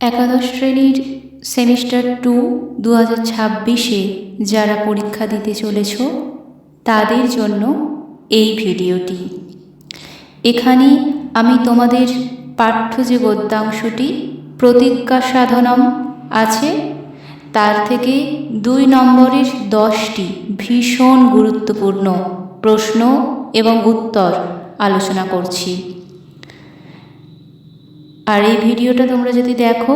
একাদশ শ্রেণির semester two দু হাজার ছাব্বিশে যারা পরীক্ষা দিতে চলেছ, তাদের জন্য এই ভিডিওটি। এখানে আমি তোমাদের পাঠ্য যে গদ্যাংশটি, প্রতিজ্ঞা সাধনম আছে, তার থেকে দুই নম্বরের দশটি ভীষণ গুরুত্বপূর্ণ প্রশ্ন এবং উত্তর আলোচনা করছি। আর এই ভিডিওটা তোমরা যদি দেখো,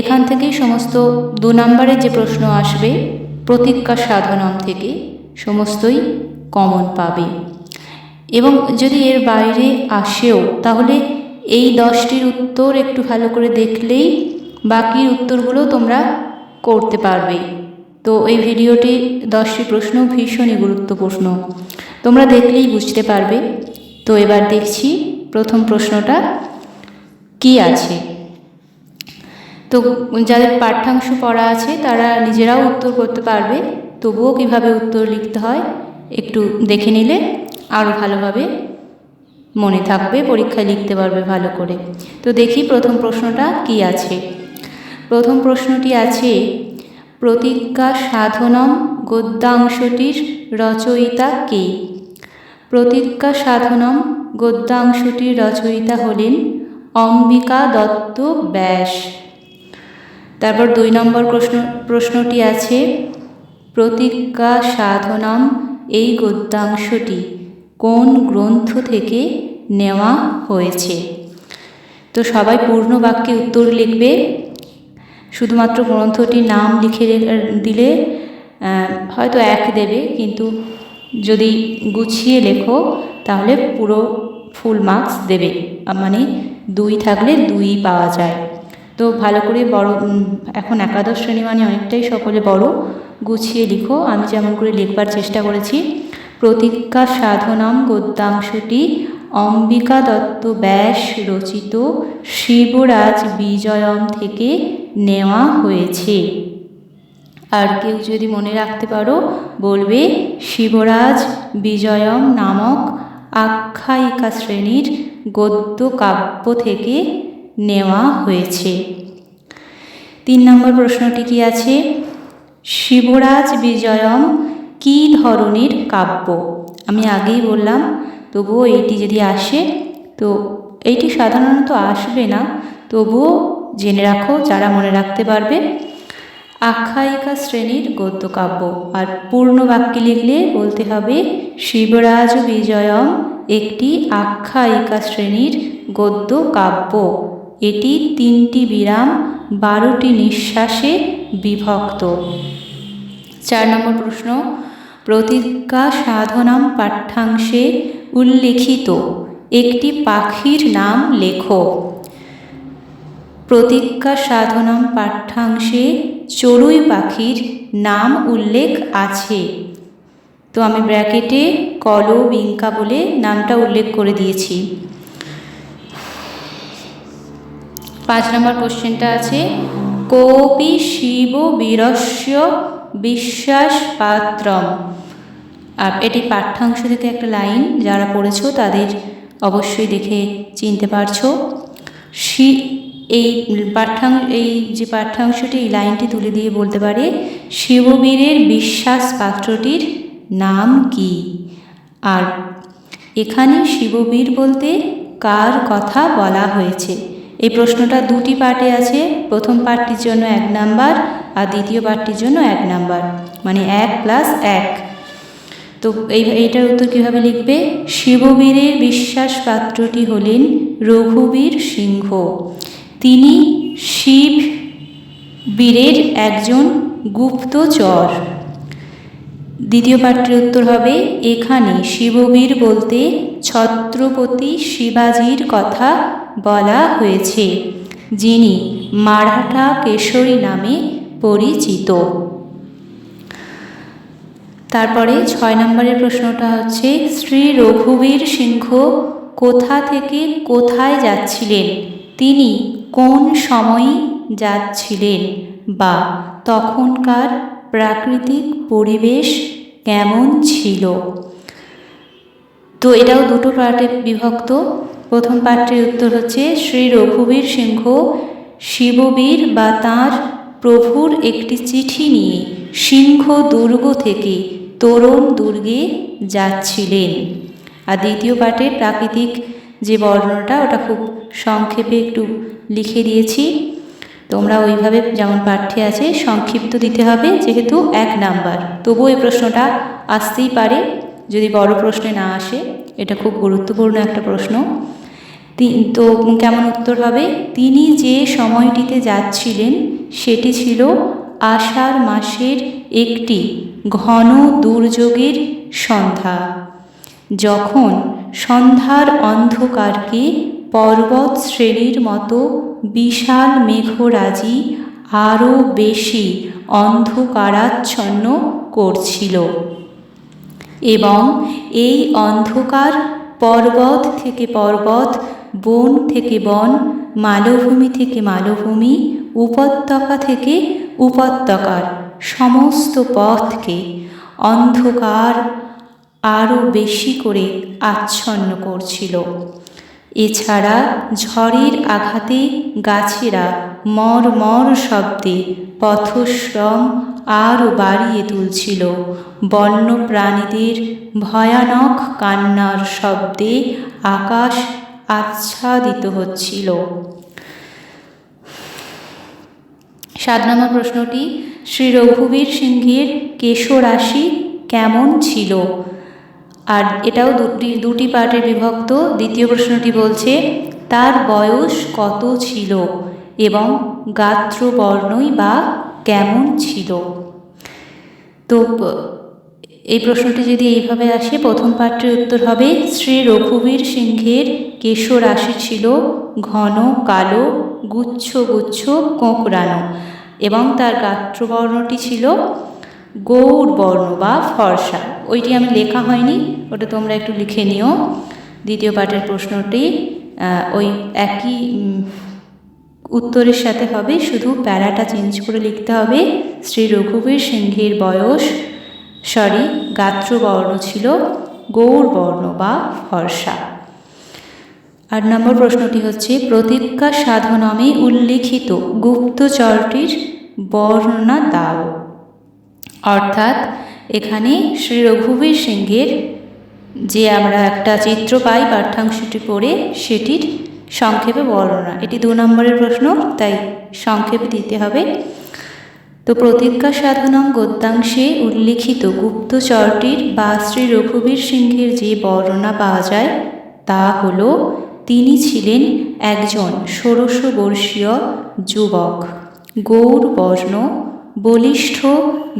এখান থেকেই সমস্ত দু নম্বরের যে প্রশ্ন আসবে, প্রতিজ্ঞা সাধনম থেকে সমস্তই কমন পাবে। এবং যদি এর বাইরে আসেও, তাহলে এই দশটির উত্তর একটু ভালো করে দেখলেই বাকি উত্তরগুলো তোমরা করতে পারবে। তো এই ভিডিওটি, দশটি প্রশ্ন ভীষণই গুরুত্বপূর্ণ। তোমরা দেখলেই বুঝতে পারবে। তো এবার দেখছি প্রথম প্রশ্নটা। কি আছে? তো যাদের পাঠ্যাংশ পড়া আছে, তারা নিজেরাও উত্তর করতে পারবে। তবুও কীভাবে উত্তর লিখতে হয়, একটু দেখে নিলে আরও ভালোভাবে মনে থাকবে, পরীক্ষায় লিখতে পারবে ভালো করে। তো দেখি প্রথম প্রশ্নটা কি আছে? প্রথম প্রশ্নটি আছে, প্রতিজ্ঞা সাধনম গদ্যাংশটির রচয়িতা কে? প্রতিজ্ঞা সাধনম গদ্যাংশটির রচয়িতা হলেন অম্বিকা দত্ত ব্যাস। তারপর দুই নম্বর প্রশ্ন, প্রশ্নটি আছে, প্রতিজ্ঞা সাধনম এই গদ্যাংশটি কোন গ্রন্থ থেকে নেওয়া হয়েছে? তো সবাই পূর্ণ বাক্যে উত্তর লিখবে। শুধুমাত্র গ্রন্থটির নাম লিখে দিলে হয়তো এক দেবে, কিন্তু যদি গুছিয়ে লেখো, তাহলে পুরো ফুল মার্কস দেবে। মানে দুই থাকলে দুই পাওয়া যায়। তো ভালো করে বড় এখন একাদশ শ্রেণি মানে অনেকটাই সকলে বড়। গুছিয়ে লিখো, আমি যেমন করে লিখবার চেষ্টা করেছি। প্রতিজ্ঞা সাধনম গদ্যাংশটি অম্বিকা দত্ত ব্যাস রচিত, শিবরাজ বিজয়ম থেকে নেওয়া হয়েছে। আর কেউ যদি মনে রাখতে পারো, বলবে, শিবরাজ বিজয়ম নামক আখ্যায়িকা শ্রেণির গদ্য কাব্য থেকে নেওয়া হয়েছে। তিন নম্বর প্রশ্নটি কি আছে? শিবরাজ বিজয়ম কি ধরনের কাব্য? আমি আগেই বললাম, তবুও এইটি যদি আসে, তো এইটি সাধারণত আসবে না। তবুও জেনে রাখো, যারা মনে রাখতে পারবে আখ্যায়িকা শ্রেণির গদ্যকাব্য আর পূর্ণ বাক্যে লিখলে বলতে হবে, শিবরাজ বিজয়ম একটি আখ্যায়িকা শ্রেণির গদ্য কাব্য। এটি তিনটি বিরাম, বারোটি নিঃশ্বাসে বিভক্ত। চার নম্বর প্রশ্ন, প্রতিজ্ঞা সাধনাম পাঠ্যাংশে উল্লেখিত একটি পাখির নাম লেখো। প্রতিজ্ঞা সাধনাম পাঠ্যাংশে চড়ুই পাখির নাম উল্লেখ আছে। তো আমি ব্র্যাকেটে কল বিঙ্কা বলে নামটা উল্লেখ করে দিয়েছি। পাঁচ নম্বর কোশ্চেনটা আছে, কোপি শিব বীরস্য বিশ্বাস পাত্রম আর এটি পাঠ্যাংশ থেকে একটা লাইন, যারা পড়েছো তাদের অবশ্যই দেখে চিনতে পারছ। শি এই পাঠ্যাংশ এই যে পাঠ্যাংশটি, এই লাইনটি তুলে দিয়ে বলতে পারে, শিববীরের বিশ্বাস পাত্রটির নাম কি? আর এখানে শিববীর বলতে কার কথা বলা হয়েছে? এই প্রশ্নটা দুটি পার্টে আছে। প্রথম পার্টটির জন্য এক নাম্বার আর দ্বিতীয় পার্টটির জন্য এক নাম্বার মানে এক প্লাস এক। তো এই, এইটার উত্তর কীভাবে লিখবে? শিববীরের বিশ্বাস পাত্রটি হলেন রঘুবীর সিংহ। তিনি শিব বীরের একজন গুপ্তচর দ্বিতীয় পাঠটির উত্তর হবে, এখানে শিববীর বলতে ছত্রপতি শিবাজির কথা বলা হয়েছে, যিনি মারাঠা কেশরী নামে পরিচিত। তারপরে ছয় নম্বরের প্রশ্নটা হচ্ছে, শ্রী রঘুবীর সিংহ কোথা থেকে কোথায় যাচ্ছিলেন? তিনি কোন সময়ে যাচ্ছিলেন বা তখনকার প্রাকৃতিক পরিবেশ কেমন ছিল? তো এটাও দুটো পার্টে বিভক্ত। প্রথম পার্টের উত্তর হচ্ছে, শ্রী রঘুবীর সিংহ শিববীর বা তাঁর প্রভুর একটি চিঠি নিয়ে সিংহ দুর্গ থেকে তরুণ দুর্গে যাচ্ছিলেন। আর দ্বিতীয় পাঠে প্রাকৃতিক যে বর্ণনাটা, ওটা খুব সংক্ষেপে একটু লিখে দিয়েছি। তোমরা ওইভাবে যেমন পাঠ্যে আছে, সংক্ষিপ্ত দিতে হবে, যেহেতু এক নাম্বার। তবুও এই প্রশ্নটা আসতেই পারে, যদি বড় প্রশ্নে না আসে। এটা খুব গুরুত্বপূর্ণ একটা প্রশ্ন। তো কেমন উত্তর হবে? তিনি যে সময়টিতে যাচ্ছিলেন, সেটি ছিল আষাঢ় মাসের একটি ঘন দুর্যোগের সন্ধ্যা। যখন সন্ধ্যার অন্ধকারকে পর্বত শ্রেণির মতো বিশাল মেঘরাজি আরও বেশি অন্ধকারাচ্ছন্ন করছিল। এবং এই অন্ধকার পর্বত থেকে পর্বত, বন থেকে বন, মালভূমি থেকে মালভূমি, উপত্যকা থেকে উপত্যকার সমস্ত পথকে অন্ধকার আরও বেশি করে আচ্ছন্ন করছিল। এছাড়া ঝড়ের আঘাতে গাছেরা মর মর শব্দে পথশ্রম আরও বাড়িয়ে তুলছিল। বন্য প্রাণীদের ভয়ানক কান্নার শব্দে আকাশ আচ্ছাদিত হচ্ছিল। সাত নম্বর প্রশ্নটি শ্রী রঘুবীর সিংহের কেশরাশি কেমন ছিল? আর এটাও দুটি দুটি পার্টে বিভক্ত। দ্বিতীয় প্রশ্নটি বলছে, তার বয়স কত ছিল এবং গাত্রবর্ণই বা কেমন ছিল? তো, এই প্রশ্নটি যদি এইভাবে আসে, প্রথম পাঠটির উত্তর হবে, শ্রী রঘুবীর সিংহের কেশ রাশি ছিল ঘন, কালো, গুচ্ছ গুচ্ছ, কোঁকড়ানো এবং তার গাত্রবর্ণটি ছিল গৌর বর্ণ বা ফর্সা। ওইটি আমি লেখা হয়নি, ওটা তোমরা একটু লিখে নিও। দ্বিতীয় পাঠের প্রশ্নটি ওই একই উত্তরের সাথে হবে, শুধু প্যারাটা চেঞ্জ করে লিখতে হবে। শ্রী রঘুবীর সিংহের বয়স, সরি গাত্রবর্ণ ছিল, গৌর বর্ণ বা ফর্সা। আট নম্বর প্রশ্নটি হচ্ছে, প্রতিজ্ঞা সাধনামে উল্লিখিত গুপ্তচরটির বর্ণনা দাও। অর্থাৎ এখানে শ্রী রঘুবীর সিংহের যে আমরা একটা চিত্র পাই পাঠ্যাংশটি পড়ে, সেটির সংক্ষেপে বর্ণনা। এটি দু নম্বরের প্রশ্ন, তাই সংক্ষেপে দিতে হবে। তো প্রতিজ্ঞা সাধনম গদ্যাংশে উল্লিখিত গুপ্তচরটির বা শ্রী রঘুবীর সিংহের যে বর্ণনা পাওয়া যায়, তা হল, তিনি ছিলেন একজন ষোড়শ বর্ষীয় যুবক। গৌর বর্ণ বলিষ্ঠ,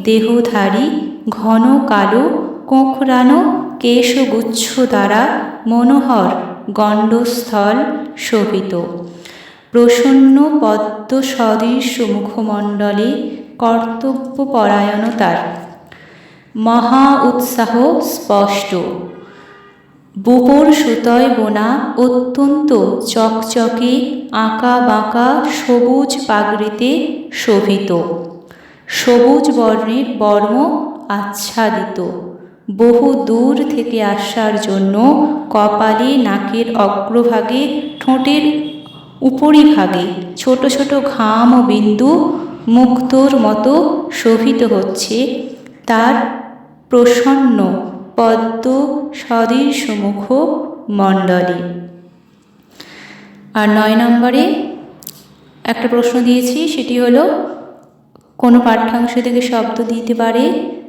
দেহধারী ঘন কালো, কোঁকড়ানো কেশগুচ্ছ দ্বারা মনোহর গণ্ডস্থল শোভিত। প্রসন্ন পদ্ম সদৃশ মুখমণ্ডলে কর্তব্যপরায়ণতার মহা উৎসাহ স্পষ্ট। বুপর সুতয় বোনা অত্যন্ত চকচকে আঁকা বাঁকা সবুজ পাগড়িতে শোভিত। সবুজ বর্ণের বর্ম আচ্ছাদিত। বহু দূর থেকে আসার জন্য কপালে নাকের অগ্রভাগে, ঠোঁটের উপরিভাগে ছোট ছোট ঘাম ও বিন্দু মুক্তোর মতো শোভিত হচ্ছে। তার প্রসন্ন, পদ্ম সদৃশ মুখ মণ্ডলে। আর নয় নম্বরে একটা প্রশ্ন দিয়েছি, সেটি হলো, কোনো পাঠ্যাংশ থেকে শব্দ দিতে পারে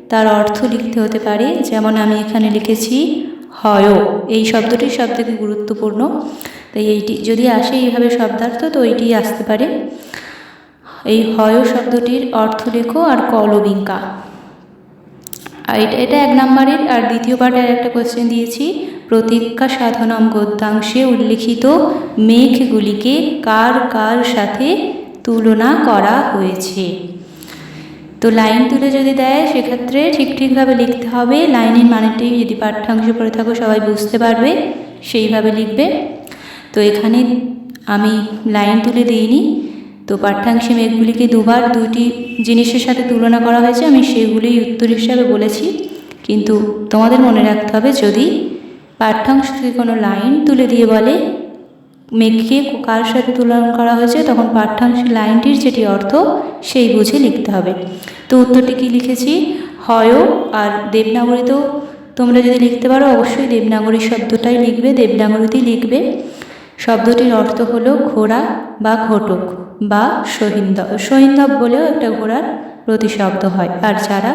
তার অর্থ লিখতে হতে পারে, যেমন আমি এখানে লিখেছি, হয়। এই শব্দটি সব থেকে গুরুত্বপূর্ণ। তাই এইটি, যদি আসে এইভাবে শব্দার্থ, তো এইটি আসতে পারে। এই হয় শব্দটির অর্থ লেখো আর কলবিঙ্কা। আর এটা এটা এক নম্বরের। আর দ্বিতীয় পার্টের একটা কোশ্চেন দিয়েছি। প্রতিজ্ঞা সাধনম গদ্যাংশে উল্লিখিত মেঘগুলিকে কার কার সাথে তুলনা করা হয়েছে? তো লাইন তুলে যদি দেয়, সেক্ষেত্রে ঠিক ঠিকভাবে লিখতে হবে। লাইনের মানেটি যদি পাঠ্যাংশ পড়ে থাকো, সবাই বুঝতে পারবে, সেইভাবে লিখবে। তো এখানে আমি লাইন তুলে দিইনি। তো পাঠ্যাংশে মেঘগুলিকে দুবার দুটি জিনিসের সাথে তুলনা করা হয়েছে, আমি সেগুলোই উত্তর হিসাবে বলেছি। কিন্তু তোমাদের মনে রাখতে হবে, যদি পাঠ্যাংশ থেকে কোনো লাইন তুলে দিয়ে বলে মেঘকে কার সাথে তুলনা করা হয়েছে, তখন পাঠ্যাংশের লাইনটির যেটি অর্থ, সেই বুঝে লিখতে হবে। তো উত্তরটি কি লিখেছি? হয় আর দেবনাগরীতেও তোমরা যদি লিখতে পারো, অবশ্যই দেবনাগরী শব্দটাই লিখবে, দেবনাগরীতেই লিখবে। শব্দটির অর্থ হলো ঘোড়া বা ঘটক বা সহিন্দব সহিন্দব বলেও একটা ঘোড়ার প্রতিশব্দ হয়। আর যারা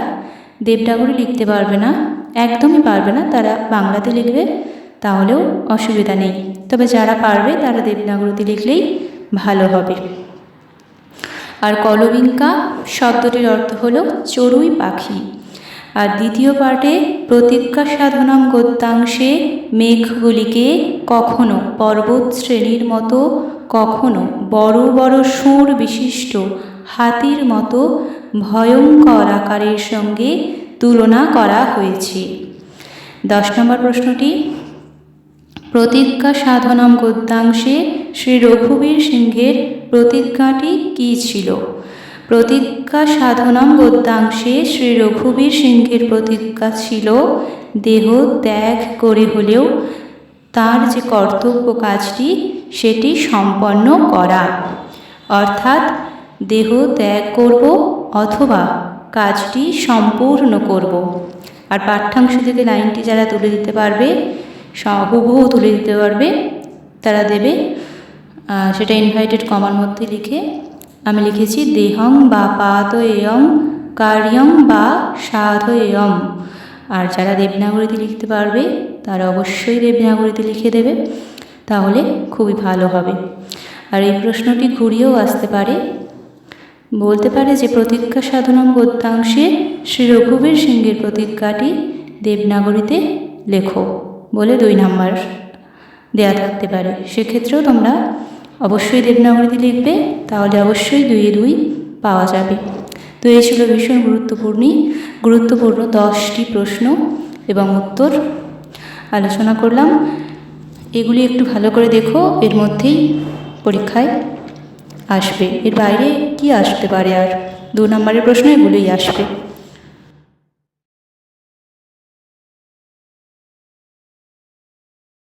দেবনাগরী লিখতে পারবে না, একদমই পারবে না, তারা বাংলাতে লিখবে। তাহলেও অসুবিধা নেই। তবে যারা পারবে তারা দেবনাগরীতে লিখলেই ভালো হবে। আর কলবিঙ্কা শব্দটির অর্থ হলো চড়ুই পাখি। আর দ্বিতীয় পাঠে প্রতিজ্ঞা সাধনাম গদ্যাংশে মেঘগুলিকে কখনো পর্বত শ্রেণির মতো, কখনো বড় বড় সুর বিশিষ্ট, হাতির মতো ভয়ঙ্কর আকারের সঙ্গে তুলনা করা হয়েছে। দশ নম্বর প্রশ্নটি প্রতিজ্ঞা সাধনম গদ্যাংশে শ্রী রঘুবীর সিংহের প্রতিজ্ঞাটি কী ছিল? প্রতিজ্ঞা সাধনম গদ্যাংশে শ্রী রঘুবীর সিংহের প্রতিজ্ঞা ছিল দেহ ত্যাগ করে হলেও তার যে কর্তব্য কাজটি সেটি সম্পন্ন করা। অর্থাৎ দেহ ত্যাগ করব অথবা কাজটি সম্পূর্ণ করব। আর পাঠ্যাংশ থেকে লাইনটি যারা তুলে দিতে পারবে হুবহু তুলে দিতে পারবে, তারা দেবে। সেটা ইনভাইটেড কমার মধ্যে লিখে আমি লিখেছি, দেহং বা পাত এয়ং, কার্যং বা সাধ এয়ম আর যারা দেবনাগরীতে লিখতে পারবে, তারা অবশ্যই দেবনাগরীতে লিখে দেবে। তাহলে খুবই ভালো হবে। আর এই প্রশ্নটি ঘুরিয়েও আসতে পারে। বলতে পারে যে, প্রতিজ্ঞা সাধনম গদ্যাংশে শ্রী রঘুবীর সিংহের প্রতিজ্ঞাটি দেবনাগরীতে লেখো। বলে দুই নাম্বার দেয়া থাকতে পারে। সেক্ষেত্রেও তোমরা অবশ্যই দেবনাগরীতে লিখবে, তাহলে অবশ্যই দুই দুই পাওয়া যাবে। তো এই ছিল ভীষণ গুরুত্বপূর্ণ গুরুত্বপূর্ণ দশটি প্রশ্ন এবং উত্তর আলোচনা করলাম। এগুলি একটু ভালো করে দেখো, এর মধ্যেই পরীক্ষায় আসবে। এর বাইরে কি আসতে পারে আর? দু নম্বরের প্রশ্ন এগুলোই আসবে।